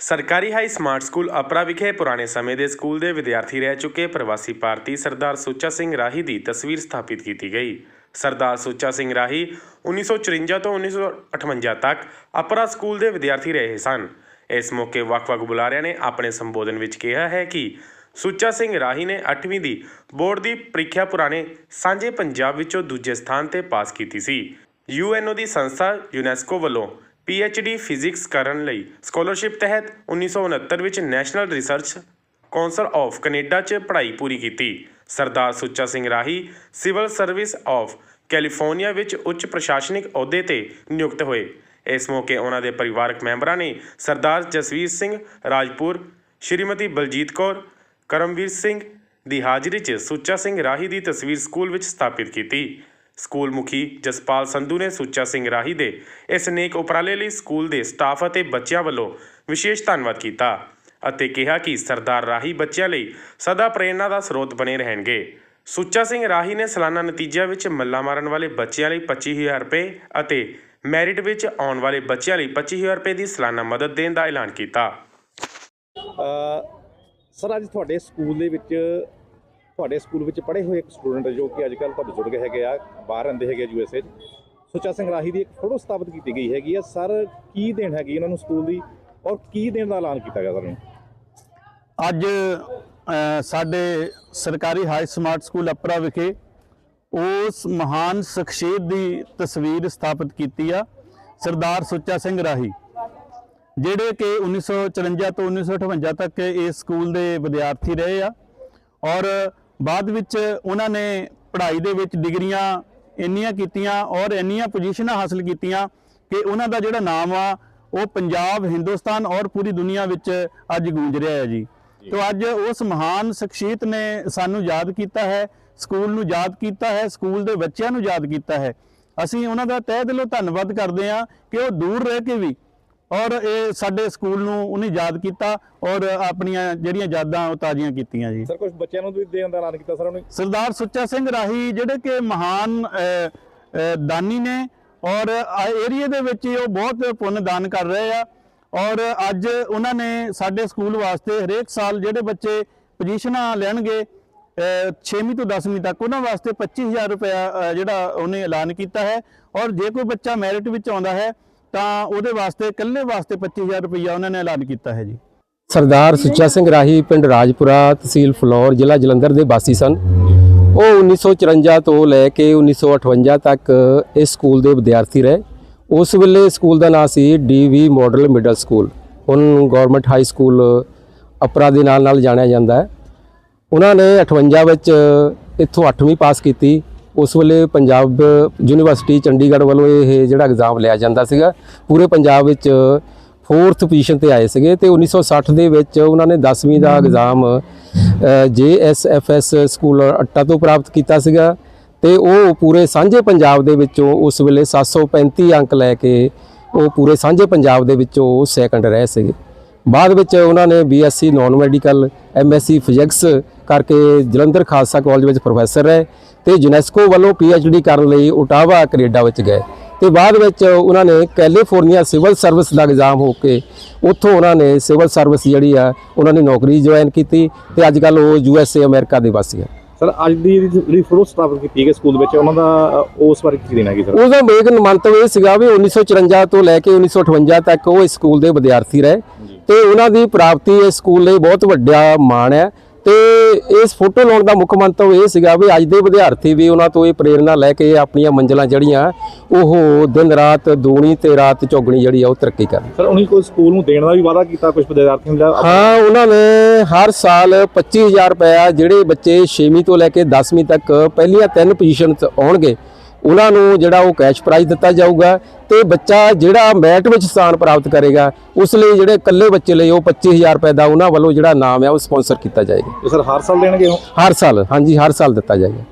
ਸਰਕਾਰੀ high smart school Apra ਵਿਖੇ ਪੁਰਾਣੇ ਸਮੇਂ ਦੇ ਸਕੂਲ ਦੇ ਵਿਦਿਆਰਥੀ ਰਹਿ ਚੁੱਕੇ ਪ੍ਰਵਾਸੀ ਭਾਰਤੀ ਸਰਦਾਰ ਸੁੱਚਾ ਸਿੰਘ ਰਾਹੀ ਦੀ ਤਸਵੀਰ ਸਥਾਪਿਤ ਕੀਤੀ ਗਈ। ਸਰਦਾਰ ਸੁੱਚਾ ਸਿੰਘ ਰਾਹੀ 1954 ਤੋਂ 1958 ਤੱਕ ਅਪਰਾ ਸਕੂਲ ਦੇ ਵਿਦਿਆਰਥੀ ਰਹੇ ਸਨ। ਇਸ ਮੌਕੇ ਵੱਖ-ਵੱਖ ਬੁਲਾਰਿਆਂ ਨੇ ਆਪਣੇ ਸੰਬੋਧਨ ਵਿੱਚ ਕਿਹਾ ਹੈ ਕਿ ਸੁੱਚਾ ਸਿੰਘ ਰਾਹੀ ਨੇ 8ਵੀਂ ਦੀ ਬੋਰਡ ਦੀ ਪ੍ਰੀਖਿਆ ਪੁਰਾਣੇ ਸਾਂਝੇ ਪੰਜਾਬ ਵਿੱਚੋਂ ਦੂਜੇ ਸਥਾਨ ਤੇ ਪਾਸ ਕੀਤੀ ਸੀ। ਯੂਐਨਓ ਦੀ ਸੰਸਥਾ ਯੂਨੈਸਕੋ ਵੱਲੋਂ ਡੀ ਫਿਜ਼ਿਕਸ ਕਰਨ ਲਈ ਸਕਾਲਰਸ਼ਿਪ ਤਹਿਤ 1969 ਵਿੱਚ national research council of Canada 'ਚ ਪੜ੍ਹਾਈ ਪੂਰੀ ਕੀਤੀ। ਸਰਦਾਰ ਸੁੱਚਾ ਸਿੰਘ ਰਾਹੀ ਸਿਵਲ ਸਰਵਿਸ ਆਫ ਕੈਲੀਫੋਰਨੀਆ ਵਿੱਚ ਉੱਚ ਪ੍ਰਸ਼ਾਸਨਿਕ ਅਹੁਦੇ ਤੇ ਨਿਯੁਕਤ ਹੋਏ। ਇਸ ਮੌਕੇ ਉਹਨਾਂ ਦੇ ਪਰਿਵਾਰਕ ਮੈਂਬਰਾਂ ਨੇ ਸਰਦਾਰ ਜਸਵੀਰ ਸਿੰਘ ਰਾਜਪੁਰ, ਸ਼੍ਰੀਮਤੀ ਬਲਜੀਤ ਕੌਰ, ਕਰਮਵੀਰ ਸਿੰਘ ਦੀ ਹਾਜ਼ਰੀ 'ਚ ਸੁੱਚਾ ਸਿੰਘ ਰਾਹੀ ਦੀ ਤਸਵੀਰ ਸਕੂਲ ਵਿੱਚ ਸਥਾਪਿਤ ਕੀਤੀ। ਸਕੂਲ ਮੁਖੀ ਜਸਪਾਲ ਸੰਧੂ ਨੇ ਸੁੱਚਾ ਸਿੰਘ ਰਾਹੀ ਦੇ ਇਸ ਨੇਕ ਉਪਰਾਲੇ ਲਈ ਸਕੂਲ ਦੇ ਸਟਾਫ ਅਤੇ ਬੱਚਿਆਂ ਵੱਲੋਂ ਵਿਸ਼ੇਸ਼ ਧੰਨਵਾਦ ਕੀਤਾ ਅਤੇ ਕਿਹਾ ਕਿ ਸਰਦਾਰ ਰਾਹੀ ਬੱਚਿਆਂ ਲਈ ਸਦਾ ਪ੍ਰੇਰਣਾ ਦਾ ਸਰੋਤ ਬਣੇ ਰਹਿਣਗੇ। ਸੁੱਚਾ ਸਿੰਘ ਰਾਹੀ ਨੇ ਸਾਲਾਨਾ ਨਤੀਜਿਆਂ ਵਿੱਚ ਮੱਲਾ ਮਾਰਨ ਵਾਲੇ ਬੱਚਿਆਂ ਲਈ 25000 ਰੁਪਏ ਅਤੇ ਮੈਰਿਟ ਵਿੱਚ ਆਉਣ ਵਾਲੇ ਬੱਚਿਆਂ ਲਈ 25000 ਰੁਪਏ ਦੀ ਸਾਲਾਨਾ ਮਦਦ ਦੇਣ ਦਾ ਐਲਾਨ ਕੀਤਾ। ਸਰ, ਅੱਜ ਤੁਹਾਡੇ ਸਕੂਲ ਦੇ ਵਿੱਚ ਤੁਹਾਡੇ ਸਕੂਲ ਵਿੱਚ ਪੜ੍ਹੇ ਹੋਏ ਇੱਕ ਸਟੂਡੈਂਟ ਜੋ ਕਿ ਅੱਜ ਕੱਲ੍ਹ ਤੁਹਾਡੇ ਜੁੜ ਹੈਗੇ ਆ, ਬਾਹਰ ਰਹਿੰਦੇ ਹੈਗੇ U S A Sucha Singh Rahi ਦੀ ਇੱਕ ਫੋਟੋ ਸਥਾਪਿਤ ਕੀਤੀ ਗਈ ਹੈਗੀ ਆ। ਸਰ, ਕੀ ਦੇਣ ਹੈਗੀ ਇਹਨਾਂ ਨੂੰ ਸਕੂਲ ਦੀ ਔਰ ਕੀ ਦੇਣ ਦਾ ਐਲਾਨ ਕੀਤਾ ਗਿਆ ਤੁਹਾਨੂੰ? ਅੱਜ ਸਾਡੇ ਸਰਕਾਰੀ ਹਾਈ ਸਮਾਰਟ ਸਕੂਲ ਅਪਰਾ ਵਿਖੇ ਉਸ ਮਹਾਨ ਸ਼ਖਸੀਅਤ ਦੀ ਤਸਵੀਰ ਸਥਾਪਿਤ ਕੀਤੀ ਆ, ਸਰਦਾਰ ਸੁੱਚਾ ਸਿੰਘ ਰਾਹੀ, ਜਿਹੜੇ ਕਿ 1954 ਤੋਂ 1958 ਤੱਕ ਇਸ ਸਕੂਲ ਦੇ ਵਿਦਿਆਰਥੀ ਰਹੇ ਆ। ਔਰ ਬਾਅਦ ਵਿੱਚ ਉਹਨਾਂ ਨੇ ਪੜ੍ਹਾਈ ਦੇ ਵਿੱਚ ਡਿਗਰੀਆਂ ਇੰਨੀਆਂ ਕੀਤੀਆਂ ਔਰ ਇੰਨੀਆਂ ਪੋਜੀਸ਼ਨਾਂ ਹਾਸਲ ਕੀਤੀਆਂ ਕਿ ਉਹਨਾਂ ਦਾ ਜਿਹੜਾ ਨਾਮ ਆ ਉਹ ਪੰਜਾਬ ਹਿੰਦੁਸਤਾਨ ਔਰ ਪੂਰੀ ਦੁਨੀਆ ਵਿੱਚ ਅੱਜ ਗੂੰਜ ਰਿਹਾ ਹੈ ਜੀ। ਤੋ ਅੱਜ ਉਸ ਮਹਾਨ ਸ਼ਖਸੀਅਤ ਨੇ ਸਾਨੂੰ ਯਾਦ ਕੀਤਾ ਹੈ ਸਕੂਲ ਨੂੰ ਯਾਦ ਕੀਤਾ ਹੈ ਸਕੂਲ ਦੇ ਬੱਚਿਆਂ ਨੂੰ ਯਾਦ ਕੀਤਾ ਹੈ। ਅਸੀਂ ਉਹਨਾਂ ਦਾ ਤਹਿ ਦਿਲੋਂ ਧੰਨਵਾਦ ਕਰਦੇ ਹਾਂ ਕਿ ਉਹ ਦੂਰ ਰਹਿ ਕੇ ਵੀ ਔਰ ਇਹ ਸਾਡੇ ਸਕੂਲ ਨੂੰ ਉਹਨੇ ਯਾਦ ਕੀਤਾ ਔਰ ਆਪਣੀਆਂ ਜਿਹੜੀਆਂ ਯਾਦਾਂ ਉਹ ਤਾਜ਼ੀਆਂ ਕੀਤੀਆਂ ਜੀ। ਸਰ ਕੁਝ ਬੱਚਿਆਂ ਨੂੰ ਵੀ ਦੇਣ ਦਾ ਐਲਾਨ ਕੀਤਾ ਸਰ ਉਹਨੇ? ਸਰਦਾਰ ਸੁੱਚਾ ਸਿੰਘ ਰਾਹੀ ਜਿਹੜੇ ਕਿ ਮਹਾਨ ਦਾਨੀ ਨੇ ਔਰ ਏਰੀਏ ਦੇ ਵਿੱਚ ਉਹ ਬਹੁਤ ਪੁੰਨ ਦਾਨ ਕਰ ਰਹੇ ਆ ਔਰ ਅੱਜ ਉਹਨਾਂ ਨੇ ਸਾਡੇ ਸਕੂਲ ਵਾਸਤੇ ਹਰੇਕ ਸਾਲ ਜਿਹੜੇ ਬੱਚੇ ਪੋਜੀਸ਼ਨਾਂ ਲੈਣਗੇ 6ਵੀਂ ਤੋਂ 10ਵੀਂ ਤੱਕ ਉਹਨਾਂ ਵਾਸਤੇ 25000 ਰੁਪਇਆ ਅ, ਜਿਹੜਾ ਉਹਨੇ ਐਲਾਨ ਕੀਤਾ ਹੈ ਔਰ ਜੇ ਕੋਈ ਬੱਚਾ ਮੈਰਿਟ ਵਿੱਚ ਆਉਂਦਾ ਹੈ ਤਾਂ ਉਹਦੇ ਵਾਸਤੇ ਇਕੱਲੇ ਵਾਸਤੇ 25000 ਰੁਪਇਆ ਉਹਨਾਂ ਨੇ ਐਲਾਨ ਕੀਤਾ ਹੈ ਜੀ। ਸਰਦਾਰ ਸੁੱਚਾ ਸਿੰਘ ਰਾਹੀ ਪਿੰਡ ਰਾਜਪੁਰਾ ਤਹਿਸੀਲ ਫਲੌਰ ਜ਼ਿਲ੍ਹਾ ਜਲੰਧਰ ਦੇ ਵਾਸੀ ਸਨ। ਉਹ 1954 ਤੋਂ ਲੈ ਕੇ 1958 ਤੱਕ ਇਸ ਸਕੂਲ ਦੇ ਵਿਦਿਆਰਥੀ ਰਹੇ। ਉਸ ਵੇਲੇ ਸਕੂਲ ਦਾ ਨਾਮ ਸੀ ਡੀਵੀ ਮਾਡਲ ਮਿਡਲ ਸਕੂਲ। ਹੁਣ ਗਵਰਨਮੈਂਟ ਹਾਈ ਸਕੂਲ ਅਪਰਾ ਦੇ ਨਾਲ ਨਾਲ ਜਾਣਿਆ ਜਾਂਦਾ ਹੈ। ਉਹਨਾਂ ਨੇ 58 ਵਿੱਚ ਇੱਥੋਂ 8ਵੀਂ ਪਾਸ ਕੀਤੀ। ਉਸ ਵੇਲੇ ਪੰਜਾਬ ਯੂਨੀਵਰਸਿਟੀ ਚੰਡੀਗੜ੍ਹ ਵੱਲੋਂ ਇਹ ਜਿਹੜਾ ਐਗਜ਼ਾਮ ਲਿਆ ਜਾਂਦਾ ਸੀਗਾ ਪੂਰੇ ਪੰਜਾਬ ਵਿੱਚ 4th ਪੋਜੀਸ਼ਨ ਤੇ ਆਏ ਸੀਗੇ ਤੇ 1960 ਦੇ ਵਿੱਚ ਉਹਨਾਂ ਨੇ 10ਵੀਂ ਦਾ ਐਗਜ਼ਾਮ ਜੇਐਸਐਫਐਸ ਸਕੂਲ ਅੱਟਾ ਤੋਂ ਪ੍ਰਾਪਤ ਕੀਤਾ ਸੀਗਾ ਤੇ ਉਹ ਪੂਰੇ ਸਾਂਝੇ ਪੰਜਾਬ ਦੇ ਵਿੱਚੋਂ ਉਸ ਵੇਲੇ 735 ਅੰਕ ਲੈ ਕੇ ਉਹ ਪੂਰੇ ਸਾਂਝੇ ਪੰਜਾਬ ਦੇ ਵਿੱਚੋਂ ਸੈਕੰਡ ਰਹੇ ਸੀਗੇ। ਬਾਅਦ ਵਿੱਚ ਉਹਨਾਂ ਨੇ BSc non medical MSc physics ਕਰਕੇ ਜਲੰਧਰ ਖਾਲਸਾ ਕਾਲਜ ਵਿੱਚ ਪ੍ਰੋਫੈਸਰ ਰਹੇ ਤੇ ਯੂਨੈਸਕੋ ਵੱਲੋਂ ਪੀਐਚਡੀ ਕਰਨ ਲਈ ਓਟਾਵਾ ਕੈਨੇਡਾ ਵਿੱਚ ਗਏ ਤੇ ਬਾਅਦ ਵਿੱਚ ਉਹਨਾਂ ਨੇ ਕੈਲੀਫੋਰਨੀਆ ਸਿਵਲ ਸਰਵਿਸ ਦਾ ਐਗਜ਼ਾਮ ਹੋ ਕੇ ਉੱਥੋਂ ਉਹਨਾਂ ਨੇ ਸਿਵਲ ਸਰਵਿਸ ਜਿਹੜੀ ਆ ਉਹਨਾਂ ਨੇ ਨੌਕਰੀ ਜੁਆਇਨ ਕੀਤੀ ਤੇ ਅੱਜ ਕੱਲ ਉਹ ਯੂਐਸਏ ਅਮਰੀਕਾ ਦੇ ਵਾਸੀ ਆ। ਸਰ ਅੱਜ ਦੀ ਜਿਹੜੀ ਫੋਟੋ ਸਥਾਪਿਤ ਕੀਤੀ ਗਈ ਸਕੂਲ ਵਿੱਚ ਉਹਨਾਂ ਦਾ ਉਸ ਬਾਰੇ ਕੀ ਦੇਣਾ ਹੈਗੀ ਸਰ? ਉਹਦਾ ਮੇਕ ਮੰਤਵ ਇਹ ਸੀਗਾ ਵੀ 1954 ਤੋਂ ਲੈ ਕੇ 1958 ਤੱਕ ਉਹ ਇਸ ਸਕੂਲ ਦੇ ਵਿਦਿਆਰਥੀ ਰਹੇ ਤੇ ਉਹਨਾਂ ਦੀ ਪ੍ਰਾਪਤੀ ਇਸ ਸਕੂਲ ਲਈ ਬਹੁਤ ਵੱਡਾ ਮਾਣ ਹੈ ਤੇ ਇਸ ਫੋਟੋ ਲਾਉਣ ਦਾ ਮੁੱਖ ਮੰਤਵ ਇਹ ਸੀਗਾ ਵੀ ਅੱਜ ਦੇ ਵਿਦਿਆਰਥੀ ਵੀ ਉਹਨਾਂ ਤੋਂ ਇਹ ਪ੍ਰੇਰਣਾ ਲੈ ਕੇ ਆਪਣੀਆਂ ਮੰਜ਼ਲਾਂ ਜਿਹੜੀਆਂ ਉਹ ਦਿਨ ਰਾਤ ਦੂਣੀ ਤੇ ਰਾਤ ਚੌਗਣੀ ਜਿਹੜੀ ਆ ਉਹ ਤਰੱਕੀ ਕਰਨ ਸਰ ਉਹਨੇ ਕੋਈ ਸਕੂਲ ਨੂੰ ਦੇਣ ਦਾ ਵੀ ਵਾਅਦਾ ਕੀਤਾ ਕੁਝ ਵਿਦਿਆਰਥੀਆਂ ਨੂੰ ਲਿਆ- ਹਾਂ ਉਹਨਾਂ ਨੇ ਹਰ ਸਾਲ 25000 ਰੁਪਇਆ ਜਿਹੜੇ ਬੱਚੇ 6ਵੀਂ ਤੋਂ ਲੈ ਕੇ 10ਵੀਂ ਤੱਕ ਪਹਿਲੀਆਂ ਤਿੰਨ ਪੋਜੀਸ਼ਨ 'ਚ ਆਉਣਗੇ। ਉਹਨਾਂ ਨੂੰ ਜਿਹੜਾ ਉਹ ਕੈਸ਼ ਪ੍ਰਾਈਜ਼ ਦਿੱਤਾ ਜਾਊਗਾ ਤੇ ਬੱਚਾ ਜਿਹੜਾ ਮੈਟ ਵਿੱਚ ਸਥਾਨ ਪ੍ਰਾਪਤ ਕਰੇਗਾ ਉਸ ਲਈ ਜਿਹੜੇ ਇਕੱਲੇ ਬੱਚੇ ਲਈ ਉਹ 25000 ਰੁਪਏ ਦਾ ਉਹਨਾਂ ਵੱਲੋਂ ਜਿਹੜਾ ਨਾਮ ਹੈ ਉਹ ਸਪਾਂਸਰ ਕੀਤਾ ਜਾਏਗਾ। ਸਰ ਹਰ ਸਾਲ ਦੇਣਗੇ ਉਹ? ਹਰ ਸਾਲ ਹਾਂਜੀ ਹਰ ਸਾਲ ਦਿੱਤਾ ਜਾਏਗਾ।